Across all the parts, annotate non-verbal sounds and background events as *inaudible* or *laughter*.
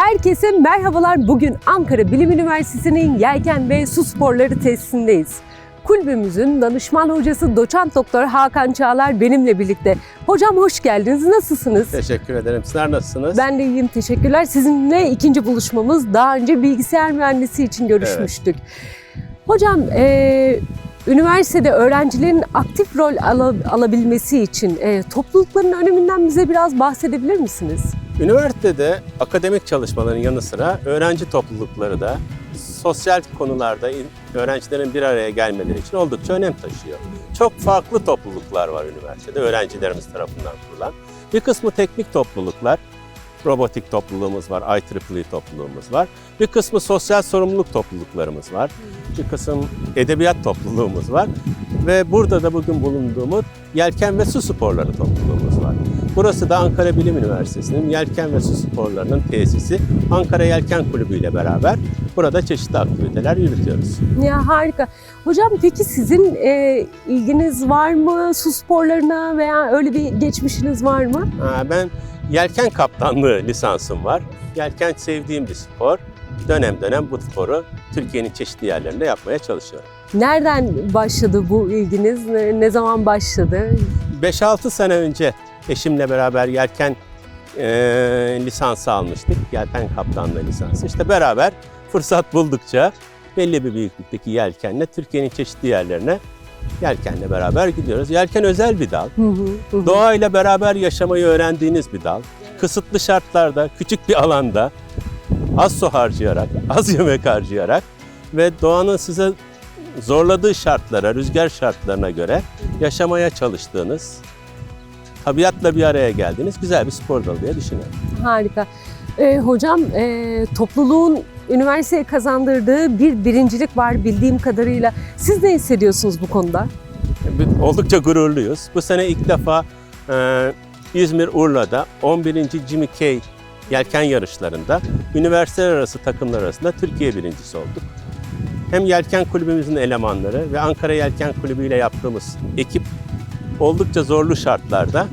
Herkese merhabalar. Bugün Ankara Bilim Üniversitesi'nin Yelken ve Su Sporları tesisindeyiz. Kulübümüzün danışman hocası doçent doktor Hakan Çağlar benimle birlikte. Hocam hoş geldiniz. Nasılsınız? Teşekkür ederim. Sizler nasılsınız? Ben de iyiyim. Teşekkürler. Sizinle ikinci buluşmamız. Daha önce bilgisayar mühendisi için görüşmüştük. Hocam, eee, üniversitede öğrencilerin aktif rol ala- alabilmesi için eee, toplulukların öneminden bize biraz bahsedebilir misiniz? Üniversitede akademik çalışmaların yanı sıra öğrenci toplulukları da sosyal konularda in- öğrencilerin bir araya gelmeleri için oldukça önem taşıyor. Çok farklı topluluklar var üniversitede öğrencilerimiz tarafından kurulan. Bir kısmı teknik topluluklar, robotik topluluğumuz var, IEEE topluluğumuz var. Bir kısmı sosyal sorumluluk topluluklarımız var. Bir kısım edebiyat topluluğumuz var. Ve burada da bugün bulunduğumuz Yelken ve Su Sporları topluluğumuz var. Burası da Ankara Bilim Üniversitesi'nin Yelken ve Su Sporları'nın tesisi. Ankara Yelken Kulübü ile beraber burada çeşitli aktiviteler yürütüyoruz. Ya harika. Hocam peki sizin e, ilginiz var mı su sporlarına veya öyle bir geçmişiniz var mı? Ha, Ben yelken kaptanlığı lisansım var. Yelken sevdiğim bir spor. Dönem dönem bu sporu Türkiye'nin çeşitli yerlerinde yapmaya çalışıyorum. Nereden başladı bu ilginiz? Ne, ne zaman başladı? 5-6 sene önce eşimle beraber yelken e, lisansı almıştık. Yelken kaptanlığı lisansı. İşte beraber fırsat buldukça belli bir büyüklükteki yelkenle Türkiye'nin çeşitli yerlerine yelkenle beraber gidiyoruz. Yelken özel bir dal. Hı hı, hı hı. Doğayla beraber yaşamayı öğrendiğiniz bir dal. Kısıtlı şartlarda, küçük bir alanda az su harcayarak, az yemek harcayarak ve doğanın size zorladığı şartlara, rüzgar şartlarına göre yaşamaya çalıştığınız, tabiatla bir araya geldiğiniz güzel bir spor dalı diye düşünüyorum. Harika. E, hocam e, topluluğun üniversiteye kazandırdığı bir birincilik var bildiğim kadarıyla. Siz ne hissediyorsunuz bu konuda? Oldukça gururluyuz. Bu sene ilk defa e, İzmir Urla'da 11. Jimmy Kay yelken yarışlarında üniversiteler arası takımlar arasında Türkiye birincisi olduk. Hem Yelken Kulübümüzün elemanları ve Ankara Yelken Kulübü ile yaptığımız ekip oldukça zorlu şartlarda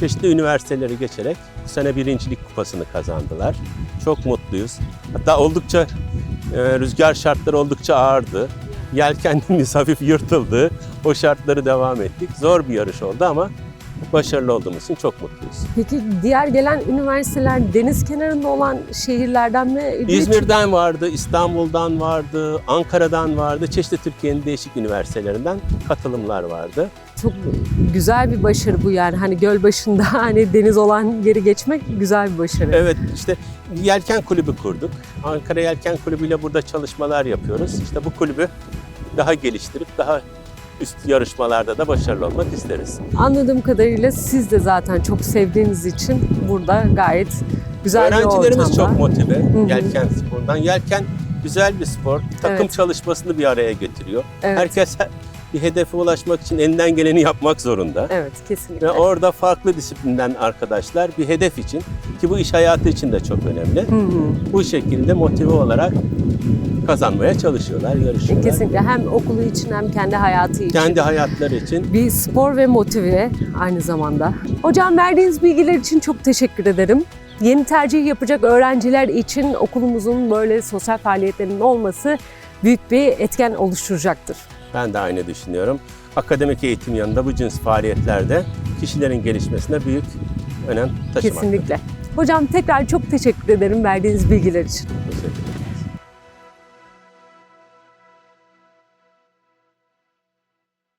çeşitli üniversiteleri geçerek bu sene birincilik kupasını kazandılar. Çok mutluyuz. Hatta oldukça e, rüzgar şartları oldukça ağırdı. Yelkenimiz *laughs* hafif yırtıldı. O şartları devam ettik. Zor bir yarış oldu ama başarılı olduğumuz için çok mutluyuz. Peki diğer gelen üniversiteler deniz kenarında olan şehirlerden mi? İzmir'den vardı, İstanbul'dan vardı, Ankara'dan vardı. Çeşitli Türkiye'nin değişik üniversitelerinden katılımlar vardı. Çok güzel bir başarı bu yani. Hani göl başında *laughs* hani deniz olan yeri geçmek güzel bir başarı. Evet işte Yelken Kulübü kurduk. Ankara Yelken Kulübü ile burada çalışmalar yapıyoruz. İşte bu kulübü daha geliştirip daha üst yarışmalarda da başarılı olmak isteriz. Anladığım kadarıyla siz de zaten çok sevdiğiniz için burada gayet güzel bir Öğrencilerimiz ortamda. çok motive hı. yelken sporundan. Yelken güzel bir spor. Takım Evet. çalışmasını bir araya getiriyor. Evet, Herkes bir hedefe ulaşmak için elinden geleni yapmak zorunda. evet kesinlikle. Ve orada farklı disiplinden arkadaşlar bir hedef için ki bu iş hayatı için de çok önemli. Hı hı. Bu şekilde motive olarak kazanmaya çalışıyorlar, yarışıyorlar. Kesinlikle hem okulu için hem kendi hayatı için. Kendi hayatları için Bir spor ve motive aynı zamanda. Hocam verdiğiniz bilgiler için çok teşekkür ederim. Yeni tercih yapacak öğrenciler için okulumuzun böyle sosyal faaliyetlerinin olması büyük bir etken oluşturacaktır. ben de aynı düşünüyorum. Akademik eğitim yanında bu cins faaliyetlerde kişilerin gelişmesine büyük önem taşımaktadır. Kesinlikle. Hocam tekrar çok teşekkür ederim verdiğiniz bilgiler için. Teşekkür ederim.